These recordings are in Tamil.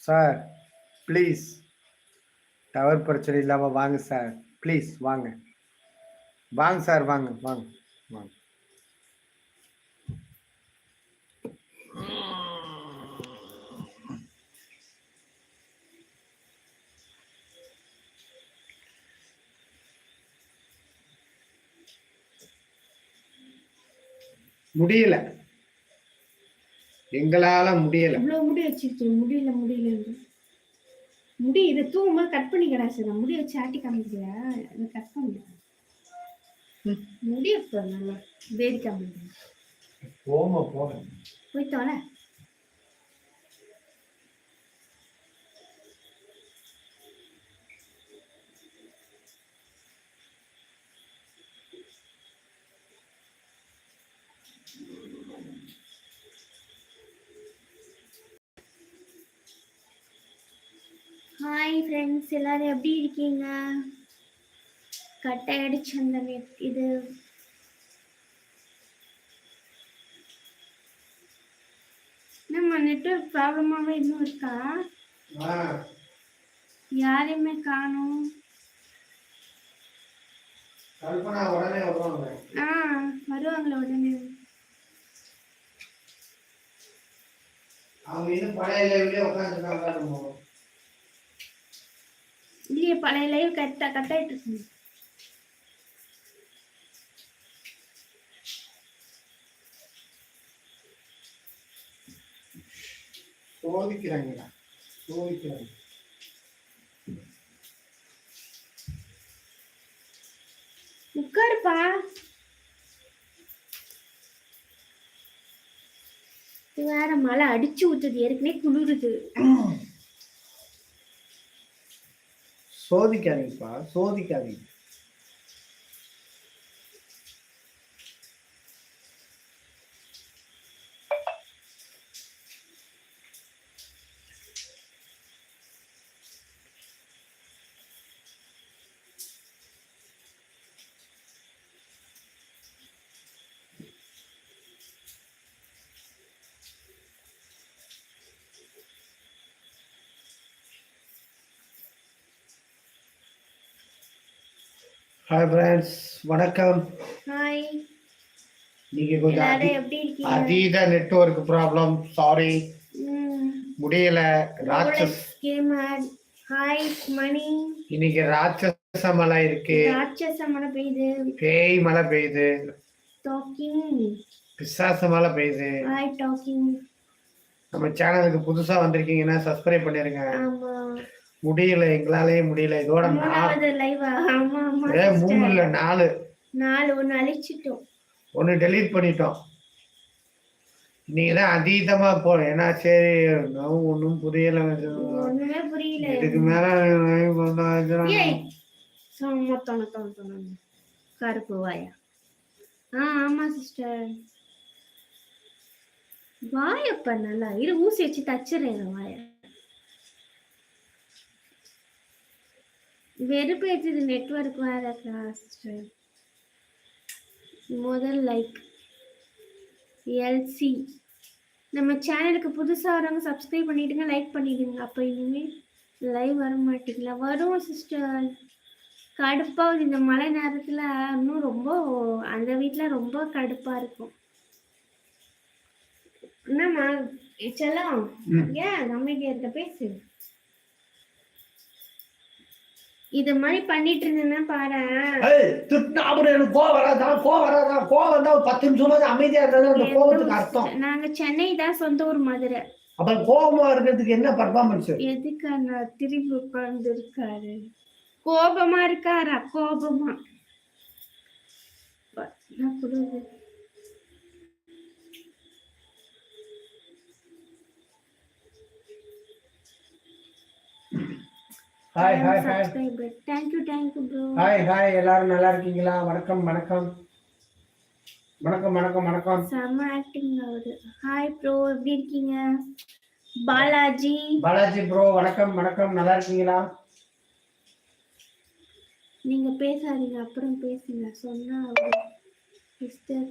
சார் ப்ளீஸ் டவர் பிரச்சனை இல்லாமல் வாங்க சார். ப்ளீஸ் வாங்க. வாங்க சார் வாங்க வாங்க வாங்க. முடியல. எங்களால முடியல. இவ்வளவு முடி வச்சிருச்சு முடியல முடியல. முடி இதை தூங்கும்போது கட் பண்ணிக்கடா சார் முடி வச்சு ஆட்டி காமிக்கிறியா அதை கட் பண்ணு. ம். முடி இப்போ நல்லா வேடி காமிக்கிறேன் போமா போன போய் தொலை ஹாய் ஃப்ரெண்ட்ஸ் எல்லாரும் எப்படி இருக்கீங்க? கட் ஆயிடுச்சு அந்த இது. நம்ம நெட்ஒர்க் ப்ராப்ளமாகவே இன்னும் இருக்கா? யாரையுமே காணும். ஆ வருவாங்களே உடனே. அவங்க இன்னும் பழைய லைவ்லயே உட்காந்துருக்காங்க இல்லையே பழைய லைவ் கரெக்டா கட் ஆயிட்டு இருக்கு சோதிக்கிறாங்க. உட்காருப்பா. வேற மழை அடிச்சு ஊத்துது ஏற்கனவே குளிருது. சோதிக்காதீங்கப்பா சோதிக்காதீங்க. ஹாய் ஃப்ரெண்ட்ஸ் வணக்கம். ஹாய் நீங்க கொஞ்சம் அதீத நெட்வொர்க் ப்ராப்ளம் சாரி முடியல. ராட்சஸ். ஹாய் மணி. இன்னைக்கு ராட்சச மழை இருக்கு. ராட்சச மழை பெய்யுது. பேய் மழை பெய்யுது. டாக்கிங் பிசாசு மழை பெய்யுது. ஹாய் டாக்கிங் நம்ம சேனலுக்கு புதுசா வந்திருக்கீங்கன்னா சப்ஸ்கிரைப் பண்ணிருங்க. முடியல எங்களாலேயே முடியல. இதோட மூணு. இல்ல நாலு. நாலு ஒண்ணு அழிச்சிட்டோம். ஒண்ணு டெலீட் பண்ணிட்டோம். நீங்க தான் அதீதமா போ ஏன்னா சரி நான் ஒன்றும் புரியல. இதுக்கு மேல கருப்பு வாயா. ஆ ஆமா சிஸ்டர் வாயப்ப நல்லா இரு. ஊசி வச்சு தச்சிடுறேன் வாய. வெறுப்பேற்றுது நெட்வொர்க் வேற சிஸ்டர் முதல் லைக் எல்சி நம்ம சேனலுக்கு புதுசாக வரவங்க சப்ஸ்கிரைப் பண்ணிடுங்க லைக் பண்ணிடுங்க. அப்போ இனிமேல் லைவ் வர மாட்டீங்களா வரும் சிஸ்டர் கடுப்பாகுது. இந்த மழை நேரத்தில் இன்னும் ரொம்ப அந்த வீட்டில் ரொம்ப கடுப்பாக இருக்கும். என்னம்மா? செல்லம். ஏன்? அமைதியா இருக்க பேசு. இது மாதிரி பண்ணிட்டு இருந்தேன்னா பாரு திட்டுனா அப்புறம் எனக்கு கோவம் வராதான் கோவம் வராதான் கோவம் வந்தா ஒரு பத்து நிமிஷமா அமைதியா இருந்தாலும் அந்த கோவத்துக்கு அர்த்தம். நாங்க சென்னை தான் சொந்த ஊர் மதுரை. அப்ப கோவமா இருக்கிறதுக்கு என்ன பர்ஃபார்மன்ஸ் எதுக்கு அண்ணா திரும்பி உட்கார்ந்து இருக்காரு? கோபமா. இருக்காரா கோபமா ப- hi hi hi. Thank you, thank you, bro. Hi hi எல்லாரும் நல்லா இருக்கீங்களா? வணக்கம் வணக்கம். வணக்கம் வணக்கம் வணக்கம். செம்ம ஆக்டிங் ஆகுது ஹாய் ப்ரோ எப்படி இருக்கீங்க? பாலாஜி. பாலாஜி ப்ரோ வணக்கம் வணக்கம். நல்லா இருக்கீங்களா? நீங்க பேசாதீங்க. அப்புறம் பேசுங்க. சொன்னா சிஸ்டர்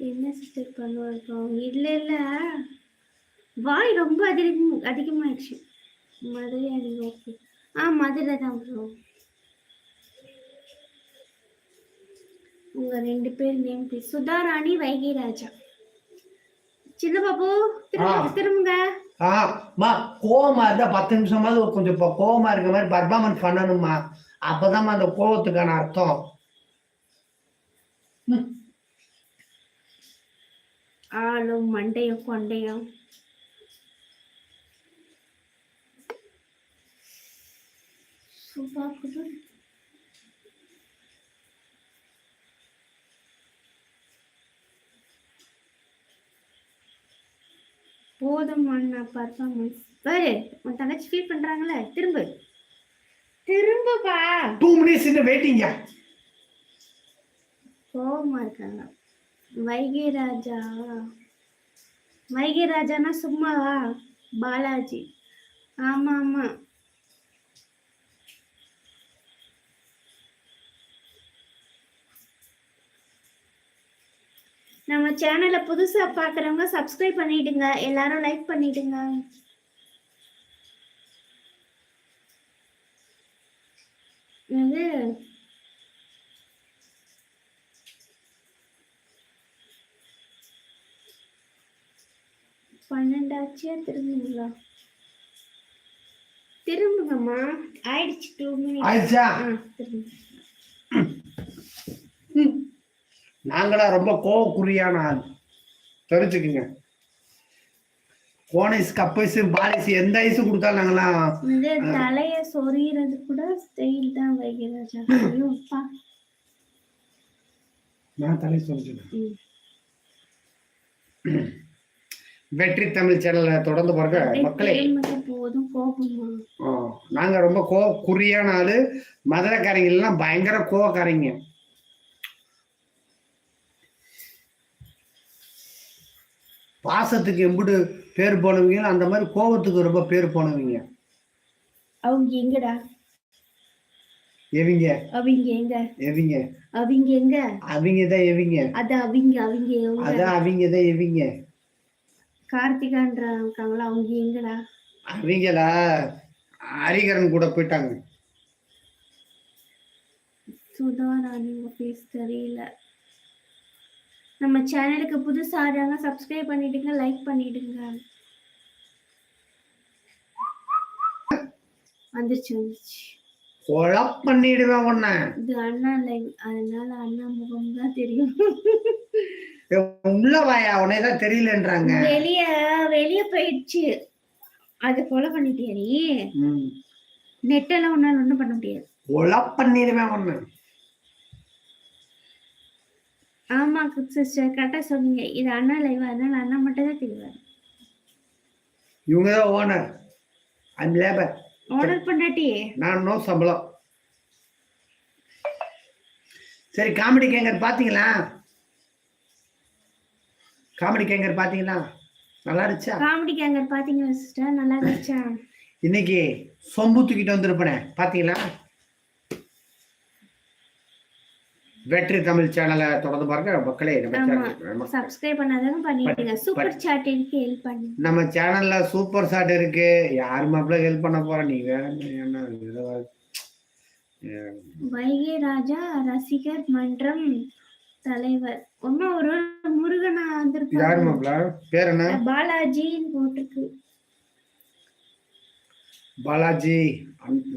என்ன சிஸ்டர் பண்ணுவோம் இல்ல இல்ல. வாய் ரொம்ப அதிகம் அதிகமாயிடுச்சு. மதுரை அணி ஓகே. ஆ மதுரை தான் ப்ரோ உங்க ரெண்டு பேர் நேம் ப்ளீஸ் சுதாராணி வைகை ராஜா சின்ன பாபு திரும்ப. திரும்புங்க. ஆமா கோவமா இருந்தா பத்து நிமிஷமாவது ஒரு கொஞ்சம் கோவமா இருக்க மாதிரி பர்ஃபார்மன்ஸ் பண்ணணுமா அப்பதான் அந்த கோவத்துக்கான அர்த்தம். ஆளும் மண்டையும் கொண்டையும். சுபா குடு போதும் அண்ணா பர்ஃபார்மன்ஸ் பாரு உன் தங்கச்சி ஃபீல் பண்றாங்களே திரும்ப. திரும்பப்பா டூ மினிட்ஸ் இந்த வெயிட்டிங்க கோவமா இருக்காங்க. வைகை ராஜா. வைகை ராஜானா சும்மாவா? பாலாஜி. ஆமா ஆமா. நம்ம சேனலை புதுசா பாக்குறவங்க சப்ஸ்கிரைப் பண்ணிடுங்க. எல்லாரும் லைக் பண்ணிடுங்க. இது பன்னெண்டாச்சியா? திரும்புங்களா? திரும்புங்கம்மா. ஆயிடுச்சு. டூ மினிட்ஸ் ஆயிடுச்சா? திரும்ப நாங்களா ரொம்ப கோவக்குறியான ஆள். தெரிஞ்சுக்குங்க. கோனைஸ் கப்பைஸ் பாலிஸ் எந்த ஐஸ் கொடுத்தாலும் நாங்களாம் தலைய சொறியறது கூட ஸ்டைல் தான் அப்பா நான் தலை சொல்லிக்கிறேன் ம். வெற்றி தமிழ் சேனலை தொடர்ந்து பாருங்க மக்களே. நாங்க ரொம்ப கோ குறியான ஆளு. மதுரைக்காரங்க எல்லாம் பயங்கர கோவக்காரங்க. பாசத்துக்கு எம்புடு பேர் போனவங்க அந்த மாதிரி கோவத்துக்கு ரொம்ப பேர் போனவங்க. அவங்க எங்கடா? எவிங்க. அவங்க எங்க? எவிங்க. அவங்க எங்க? அவங்க தான் எவிங்க. அது அவங்க அவங்க அதான் அவங்க தான் எவிங்க. கார்த்திகான்ற இருக்காங்களா? அவங்க எங்கடா? அவங்களா? ஹரிகரன் கூட போயிட்டாங்க. சுதா உங்க ஃபேஸ் தெரியல. நம்ம சேனலுக்கு புதுசா ஆடுறாங்க சப்ஸ்கிரைப் பண்ணிடுங்க லைக் பண்ணிடுங்க. வந்துருச்சு வந்துருச்சு. கொலை பண்ணிடுவேன் உன்ன. இது அண்ணா லைவ் அதனால அண்ணா முகம் தான் தெரியும். உள்ள வாயா தெரியலன்றாங்க. வெளிய வெளிய போயிடுச்சு. அது கொலை பண்ணிட்டியா நீ. நெட்டெல்லாம் உன்னால ஒண்ணும் பண்ண முடியாது. கொலை பண்ணிடுவேன் உன்ன. ஆமா சிஸ்டர். கரெக்டா சொன்னீங்க. இது அண்ணா லைவ் அதனால அண்ணா மட்டும் தான் தெரிவாரு இவங்க தான் ஓனர் அந்த லேபர் ஆர்டர் பண்ணாட்டி நான் நோ சம்பளம். சரி காமெடி கேங்கர் பாத்தீங்களா? காமெடி கேங்கர் பாத்தீங்களா? நல்லா இருந்துச்சா? காமெடி கேங்கர் பாத்தீங்களா சிஸ்டர் நல்லா இருந்துச்சா? இன்னைக்கு சொம்பு தூக்கிட்டு வந்திருப்பனே. பாத்தீங்களா? வெற்றி தமிழ் சேனலை தொடர்ந்து பாருங்க. மக்களே நம்ம சப்ஸ்கிரைப் பண்ணாதவங்க பண்ணிடுங்க. சூப்பர் சாட் இருக்கு ஹெல்ப் பண்ணு. நம்ம சேனல்ல சூப்பர் ஷாட் இருக்கு. யார் மாப்பிள்ள ஹெல்ப் பண்ண போற? நீ வேற என்ன வைகை ராஜா ரசிகர் மன்றம் தலைவர். ஒன்னும் ஒரு முருகனா யார் வந்திருக்காரு மாப்பிள்ள பேர் என்ன? பாலாஜின்னு போட்டிருக்கு. பாலாஜி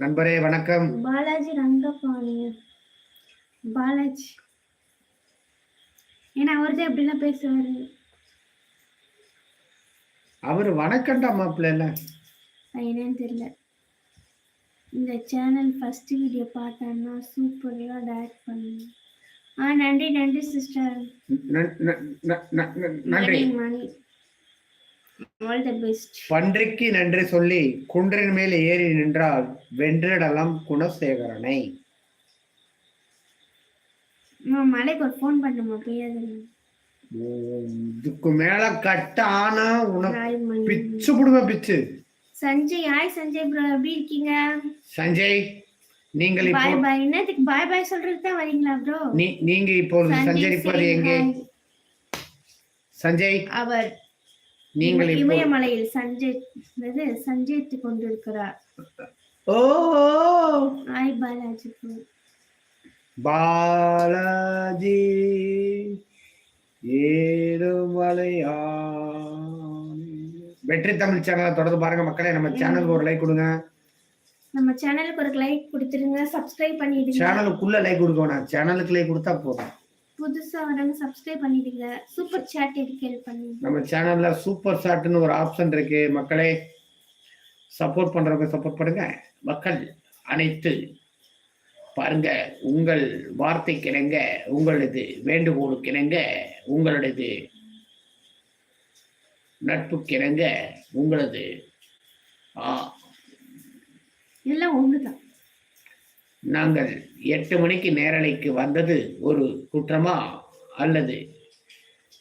நண்பரே வணக்கம். பாலாஜி ரங்கபாணியர் பாலாஜி. ஏன்னா அவர்தான் எப்படிலாம் பேசுவாரு. அவர் வணக்கம்டா மாப்பிள்ள என்னன்னு தெரியல. இந்த சேனல் ஃபர்ஸ்ட் வீடியோ பார்த்தேன்னா சூப்பராக டேரக்ட் பண்ணுங்க ஆ நன்றி நன்றி சிஸ்டர் நன்றி. மணி ஆல் த பெஸ்ட் பன்றிக்கு நன்றி சொல்லி குன்றின் மேல் ஏறி நின்றால் வென்றிடலாம் குணசேகரனை. மலைக்கு ஒரு ஃபோன் பண்ணுமா பெய்யாது உம், இதுக்கு மேல கட்ட ஆனா உனக்கு ஹாய் மணி. பிச்சு புடுவேன் பிச்சு. சஞ்சய் ஹாய் சஞ்சய் ப்ரோ எப்படி இருக்கீங்க? சஞ்சய் நீங்கள் இப்போ பாய் பாய் என்னத்துக்கு பாய் பாய் சொல்றதுக்கு தான் வரீங்களா ப்ரோ நீ நீங்க இப்போது சஞ்சரிப்பது எங்கே? சஞ்சய் அவர் நீங்கள் இம- இப்போ இமயமலையில் சஞ்சய் இது சஞ்சயித்துக் கொண்டிருக்கிறார். ஓ ஆய் பாலாஜி. பாலாஜி ஏழுமலையா வெற்றி தமிழ் சேனலை தொடர்ந்து பாருங்க மக்களே. நம்ம சேனலுக்கு ஒரு லைக் கொடுங்க. நம்ம சேனலுக்கு ஒரு லைக் கொடுத்துருங்க. சப்ஸ்கிரைப் பண்ணிடுங்க. சேனலுக்குள்ள லைக் கொடுக்க வேணாம். சேனலுக்கு லைக் கொடுத்தா போதும். புதுசா வரவங்க சப்ஸ்கிரைப் பண்ணிடுங்க. சூப்பர் சாட் இருக்கு ஹெல்ப் பண்ணுங்க? நம்ம சேனல்ல சூப்பர் சாட்னு ஒரு ஆப்ஷன் இருக்கு. மக்களே சப்போர்ட் பண்றவங்க சப்போர்ட் பண்ணுங்க. மக்கள் அனைத்து பாருங்க உங்கள் வார்த்தைக்கு இணங்க உங்களது வேண்டுகோளுக்கு இணங்க உங்களது நட்புக்கு இணங்க உங்களது ஆ, எல்லாம் ஒண்ணுதான். நாங்கள் எட்டு மணிக்கு நேரலைக்கு வந்தது ஒரு குற்றமா அல்லது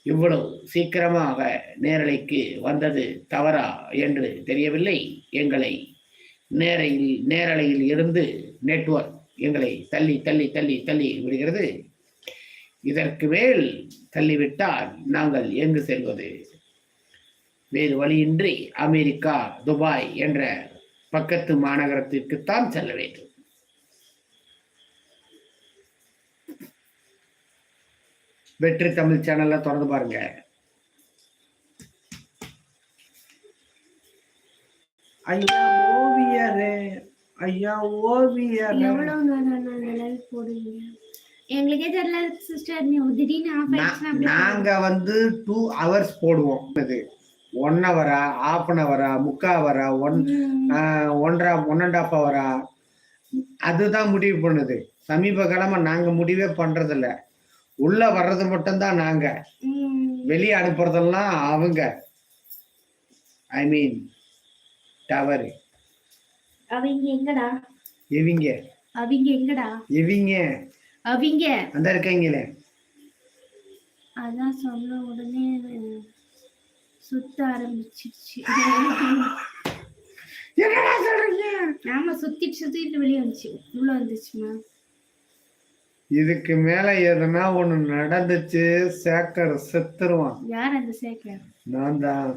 இவ்வளவு சீக்கிரமாக நேரலைக்கு வந்தது தவறா என்று தெரியவில்லை? எங்களை நேரையில் நேரலையில் இருந்து நெட்வொர்க் எங்களை தள்ளி தள்ளி தள்ளி தள்ளி விடுகிறது. இதற்கு மேல் தள்ளிவிட்டால் நாங்கள் எங்கு செல்வது? வேறு வழியின்றி அமெரிக்கா துபாய் என்ற பக்கத்து மாநகரத்திற்குத்தான் செல்ல வேண்டும். வெற்றி தமிழ் சேனல்ல தொடர்ந்து பாருங்க. ஐயா ஓவியரே. ஐயா ஓவியரே? எவ்வளவு நேரம் அந்த லைவ் போடுவீங்க? எங்களுக்கே தெரியல சிஸ்டர் நீ திடீர்னு ஆஃப் அப்படியே நாங்க வந்து டூ ஹவர்ஸ் போடுவோம். இது ஒன் ஹவரா ஆஃப் அன் ஹவரா முக்கா ஹவரா ஒன் ஒன்றரை ஒன் அண்ட் ஆஃப் ஹவரா அதுதான் முடிவு பண்ணுது. சமீப காலமா நாங்க முடிவே பண்றது இல்ல உள்ள வர்றது மட்டும்தான் நாங்க. வெளியே அனுப்புறதெல்லாம் அவங்க. ஐ மீன் டவர் அவங்க எங்கடா? இவிங்க. அவங்க எங்கடா? இவிங்க. அவங்க. அந்த இருக்கீங்களே. அதான் சொன்ன உடனே சுத்த ஆரம்பிச்சிருச்சு. என்னடா சொல்றீங்க? ஆமா சுத்திட்டு சுத்திட்டு வெளியே வந்துச்சு. உள்ள வந்துச்சுமா? இதுக்கு மேல எதனா ஒண்ணு நடந்துச்சு சேக்கர் செத்துருவான். யார் அந்த சேக்கர்? நான் தான்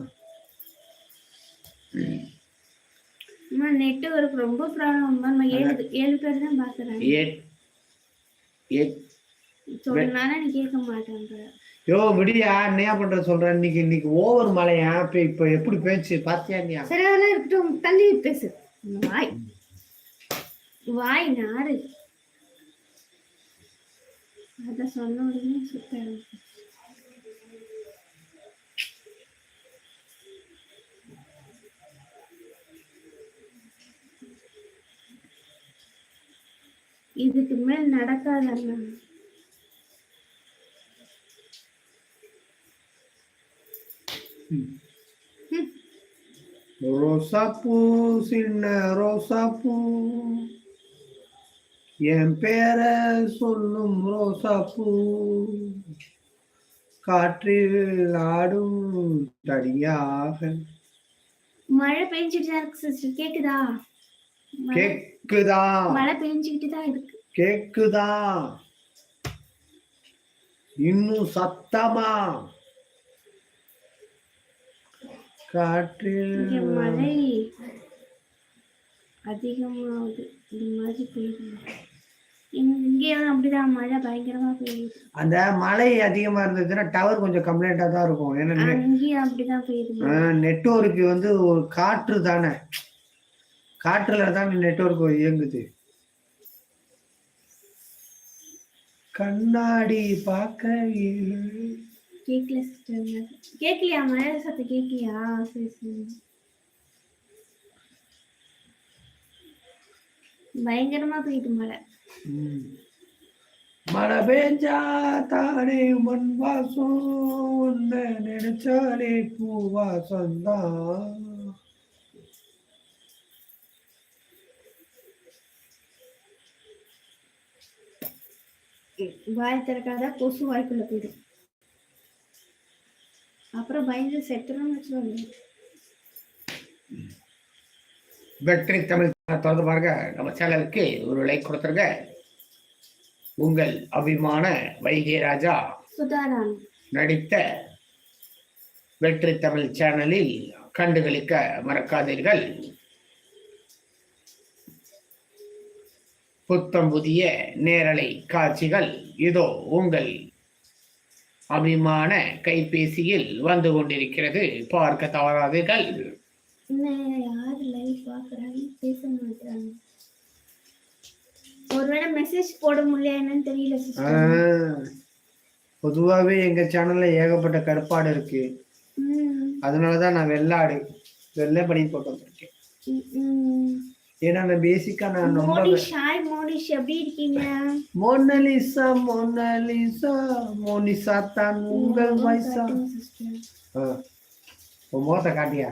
அம்மா நெட்வொர்க் ரொம்ப ப்ராப்ளம் நம்ம ஏழு ஏழு பேர் தான் பாக்குறேன் ஏட் ஏட் சொன்னாலும் நீ கேட்க மாட்டேன்ற. யோ விடியா என்ன பண்ற சொல்றேன் இன்னைக்கு இன்னைக்கு ஓவர் மழையா? இப்ப இப்ப எப்படி பேச்சு பாத்தியா நீ சரி அதெல்லாம் இருக்கட்டும். தள்ளி பேசு. வாய். வாய் நாறு. அத சொன்ன உடனே சுத்த இதுக்கு மேல் நடக்காதண்ணா ரோசாப்பூ சின்ன ரோசாப்பூ என் பேர சொல்லும் ரோசாப்பூ காற்றில் ஆடும் தனியாக மழை பெஞ்சிட்டு தான் இருக்கு சிஸ்டர் கேக்குதா? கேக்குதா? மழை பெஞ்சுக்கிட்டு தான் இருக்கு. கேக்குதா? இன்னும் சத்தமா? காற்றில் மழை அதிகமாகுது. இந்த மாதிரி பெய்யுது. இங்கேயும் அப்படிதான். மழை பயங்கரமா பெய்யுது. அந்த மழை அதிகமா இருந்ததுன்னா டவர் கொஞ்சம் கம்ப்ளைண்டா தான் இருக்கும். ஏன்னா அங்கேயும் அப்படிதான் பெய்யுது. மழை. நெட்வொர்க் வந்து ஒரு காற்று தானே. காற்றுல தானே நெட்வொர்க் இயங்குது. கண்ணாடி பார்க்கையில். கேக்கல கேக்கலையா? மழை சத்தம் கேக்கலையா? சரி சரி. பயங்கரமா பெய்யுது மழை. மழை பெஞ்சா தானே மண் வாசம் நினைச்சாலே பூ வாசம் தான் வாய் திறக்காத கொசு வாய்க்குள்ள போயிடும். அப்புறம் பயந்து செத்துறோம்னு வச்சுக்கோங்க வெற்றி தமிழ் திறந்து பாருங்க. நம்ம சேனலுக்கு ஒரு லைக் கொடுத்துருங்க. உங்கள் அபிமான வைகை ராஜா நடித்த வெற்றி தமிழ் சேனலில் கண்டுகளிக்க மறக்காதீர்கள். புத்தம் புதிய நேரலை காட்சிகள். இதோ உங்கள் அபிமான கைபேசியில் வந்து கொண்டிருக்கிறது. பார்க்க தவறாதீர்கள். ஒருவேளை மெசேஜ் போட முடியல என்னன்னு தெரியல சிஸ்டர் ஆஹ், பொதுவாவே எங்க சேனல்ல ஏகப்பட்ட கருப்பாடு இருக்கு. அதனாலதான் நான் வெள்ளாடு வெள்ளை பண்ணி போட்டு வந்திருக்கேன். ஏன்னா நான் பேசிக்கா நான் ரொம்ப மோனிஷ் ஹாய் மோனிஷ் எப்படி இருக்கீங்க? மோனலிசா மோனலிசா மோனிசா தான் உங்கள் வயசா முகத்தை காட்டியா?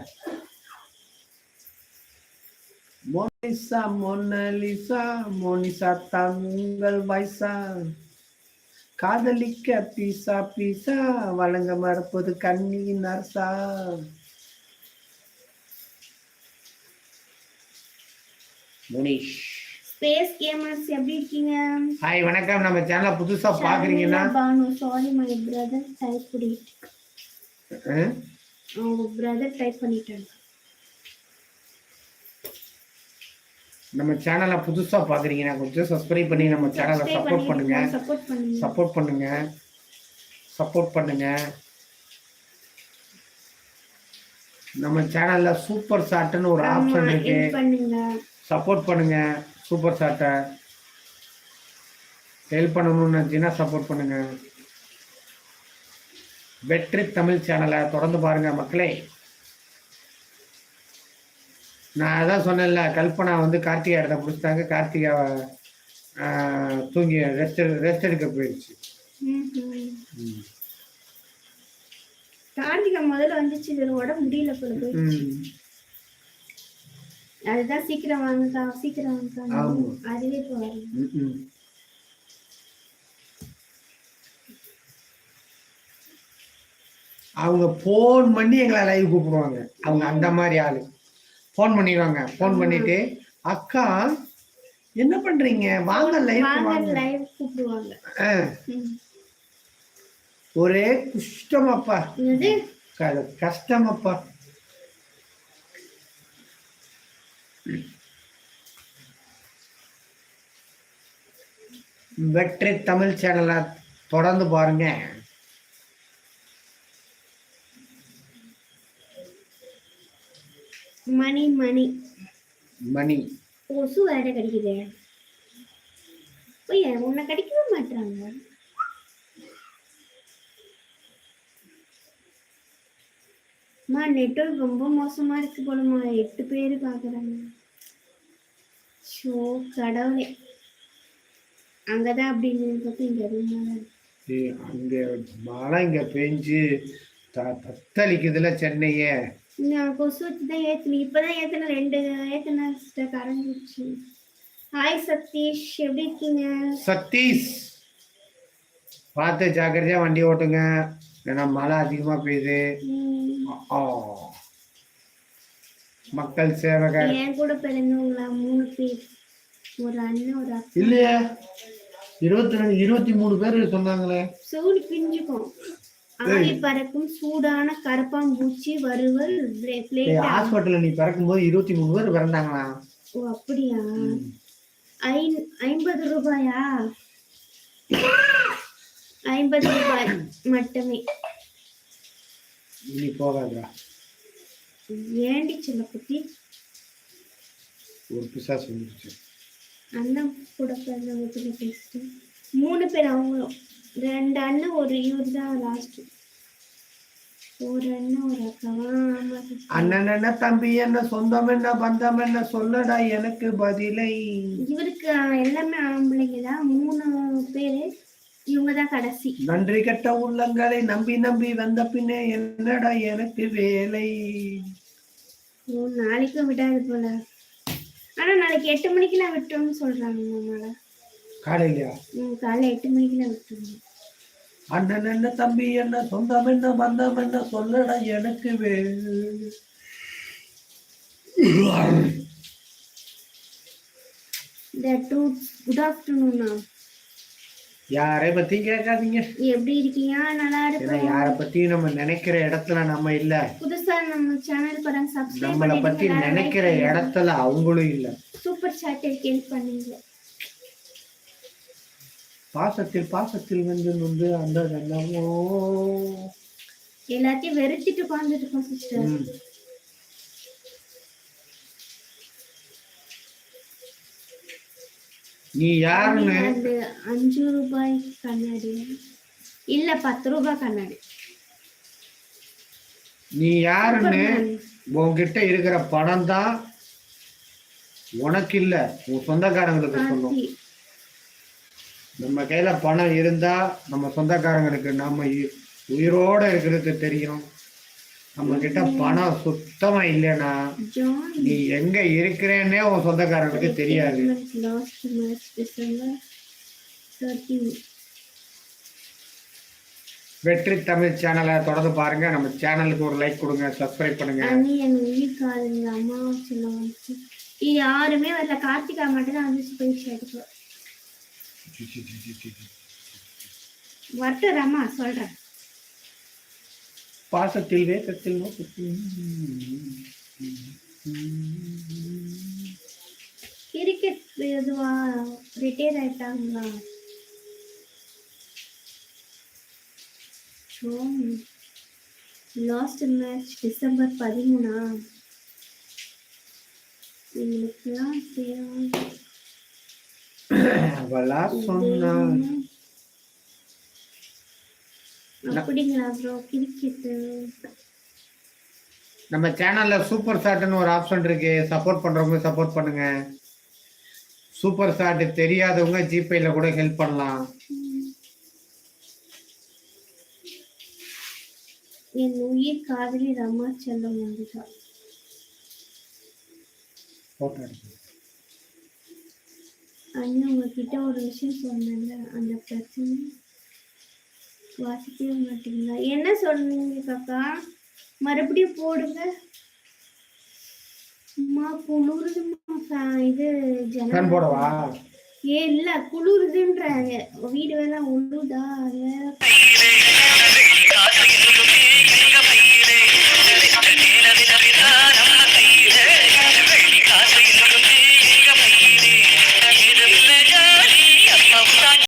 மோனிசா மோனலிசா மோனிசா தான் உங்கள் வயசா காதலிக்க பீசா பீசா வழங்க மறப்பது கண்ணி நர்சா முனிஷ். ஸ்பேஸ் கேமர்ஸ் எப்படி இருக்கீங்க? ஹாய் வணக்கம். நம்ம சேனலை புதுசா பாக்குறீங்கன்னா Banu sorry my brother type பண்ணிட்டு? அவங்க பிரதர் டைப் பண்ணிட்டாங்க நம்ம சேனலை புதுசா பாக்குறீங்கன்னா கொஞ்சம் சப்ஸ்கிரைப் பண்ணி நம்ம சேனலை சப்போர்ட் பண்ணுங்க. சப்போர்ட் பண்ணுங்க. சப்போர்ட் பண்ணுங்க. சப்போர்ட் பண்ணுங்க. நம்ம சேனல்ல சூப்பர் சாட்னு ஒரு ஆப்ஷன் இருக்கு. சப்போர்ட் பண்ணுங்க சூப்பர் சாட்டை ஹெல்ப் பண்ணணும்னு நினச்சிங்கன்னா சப்போர்ட் பண்ணுங்க. வெற்றி தமிழ் சேனலை தொடர்ந்து பாருங்க மக்களே. நான் அதான் சொன்னேன்ல கல்பனா வந்து கார்த்திகா இடத்த பிடிச்சிட்டாங்க கார்த்திகா ஆஹ், தூங்கி ரெஸ்ட் ரெஸ்ட் எடுக்க போயிடுச்சு. கார்த்திகா முதல்ல வந்துச்சு இது உடம்பு முடியல போல போய் ம். அதுதான் சீக்கிரம் வாங்க சீக்கிரம் வாங்க ஆமா. அதுவே ம். அவங்க ஃபோன் பண்ணி எங்களை லைவ் கூப்பிடுவாங்க. அவங்க அந்த மாதிரி ஆளு. ஃபோன் பண்ணிடுவாங்க. ஃபோன் பண்ணிட்டு அக்கா என்ன பண்றீங்க? வாங்க லைவ் வாங்க வாங்க. லைவ் கூப்பிடுவாங்க. ஒரே குஷ்டமப்பா. கஷ்டமப்பா. வெற்றி தமிழ் சேனலை தொடர்ந்து பாருங்க. மணி மணி. மணி. கொசு வேற கடிக்குது. உன்னை கடிக்கவே மாட்டாங்க அம்மா நெட்வொர்க் ரொம்ப மோசமா இருக்கு போலமா எட்டு பேர் பாக்குறாங்க. ஷோ கடவுளே. அங்கதான் அப்படின்னு பார்த்தா இங்க ஏய், அங்க மழை இங்க பெஞ்சு த- தத்தளிக்குதுல சென்னையே. நான் கொசு வச்சு தான் இப்பதான் ஏத்துன ரெண்டு ஏத்துன சிஸ்டர் கரைஞ்சிருச்சு ஹாய் சதீஷ். எப்படி இருக்கீங்க? சதீஷ் பார்த்து ஜாக்கிரதையா வண்டி ஓட்டுங்க. ஏன்னா மழை அதிகமா பெய்யுது. மக்கள் சேவகர். என் கூட பிறந்தவங்களா? மூணு பேர். ஒரு அண்ணன் ஒரு அக்கா. இல்லையே. இருபத்தி ரெண்டு இருபத்தி மூணு பேர் சொன்னாங்களே. சூடு பிஞ்சுக்கும். ஆவி பறக்கும். சூடான கரப்பாம்பூச்சி பிளேட் ஹாஸ்பிட்டல்ல நீ பிறக்கும்போது இருபத்தி மூணு பேர் பிறந்தாங்களா? ஓ அப்படியா? ஐம்பது ரூபாயா? ஐம்பது ரூபாய் மட்டுமே. இனி போகாதா ஏண்டி சொல்ல பத்தி ஒரு பிசாசு வந்துருச்சு. அண்ணன் கூட பிறந்தவங்க பத்தி பேசிட்டு மூணு பேர் அவங்களும். ரெண்டு அண்ணன் ஒரு இவர் தான் லாஸ்ட் ஒரு அண்ணன் ஒரு sister. அண்ணன் என்ன தம்பி? என்ன சொந்தம் என்ன பந்தம் என்ன சொல்லடா எனக்கு பதிலை. இவருக்கு எல்லாமே ஆம்பளைங்க தான். மூணு பேரு. இவங்க தான் கடைசி. நன்றி கெட்ட உள்ளங்களை நம்பி நம்பி வந்த பின்னே என்னடா எனக்கு வேலை? ஓ நாளைக்கும் விடாது போல. ஆனா நாளைக்கு எட்டு மணிக்கெல்லாம் விட்டோம்னு சொல்றாங்க நம்மளால காலையிலயா? ம் காலைல எட்டு மணிக்கெல்லாம் விட்டுருங்க. அண்ணன் என்ன தம்பி என்ன சொந்தம் என்ன பந்தம் என்ன சொல்லடா எனக்கு வேலை? குட் ஆஃப்டர்நூனா யாரை பத்தியும் கேட்காதீங்க. எப்படி இருக்கீங்க? நல்லா ஏன்னா இருக்கோம் யார பத்தியும் நம்ம நினைக்கிற இடத்துல நம்ம இல்ல. புதுசா நம்ம சேனல் பாருங்க சப்ஸ்கிரைப் நம்மளை பத்தி நினைக்கிற இடத்துல அவங்களும் இல்ல. சூப்பர் சாட்டை ஹெல்ப் பண்ணீங்க. பாசத்தில் பாசத்தில் வந்து வந்து அந்த எல்லாத்தையும் வெறுத்துட்டு உட்காந்துட்டு இருக்கோம் சிஸ்டர் நீ யாருன்னு அஞ்சு ரூபாய் கண்ணாடி. இல்ல பத்து ரூபாய் கண்ணாடி. நீ யாருன்னு உன்கிட்ட இருக்கிற பணம் தான் உனக்கு இல்ல உன் சொந்தக்காரங்களுக்கு சொல்லும். நம்ம கையில பணம் இருந்தா நம்ம சொந்தக்காரங்களுக்கு நம்ம உயி- உயிரோட இருக்கிறது தெரியும். நம்ம கிட்ட பணம் சுத்தமா இல்லைன்னா நீ எங்க இருக்கிறேன்னே உன் சொந்தக்காரங்களுக்கு தெரியாது. வெற்றி தமிழ் சேனலை தொடர்ந்து பாருங்க. நம்ம சேனலுக்கு ஒரு லைக் கொடுங்க சப்ஸ்கிரைப் பண்ணுங்க. இது யாருமே வரல. கார்த்திகா மட்டும் தான் வந்துச்சு பயிற்சி எடுக்க வரட்டும் அம்மா சொல்றேன். பாசத்தில் வேகத்தில் நோக்கத்தில். கிரிக்கெட் இதுவா ரிட்டையர் ஆயிட்டாங்களா? லாஸ்ட் மேட்ச் டிசம்பர் பதிமூணா? எங்களுக்குலாம் தெரியும் அவளா அப்படிங்களா ப்ரோ கிரிக்கெட் நம்ம சேனல்ல சூப்பர் ஷாட்னு ஒரு ஆப்ஷன் இருக்கு. சப்போர்ட் பண்றவங்க சப்போர்ட் பண்ணுங்க. சூப்பர் ஷாட் தெரியாதவங்க ஜிபேல கூட ஹெல்ப் பண்ணலாம். என் உயிர் காதலி ரமா செல்லம் வந்துட்டா. அண்ணா உங்ககிட்ட ஒரு விஷயம் சொன்னேன்ல அந்த பிரச்சனை. வாசிக்கவே மாட்டீங்களா? என்ன சொன்னீங்க காக்கா மறுபடியும் போடுங்க. அம்மா குளிருதும்மா ஃபே- இது ஜன போடவா? ஏ இல்ல குளிருதுன்றாங்க. வீடு வேலை உழுதா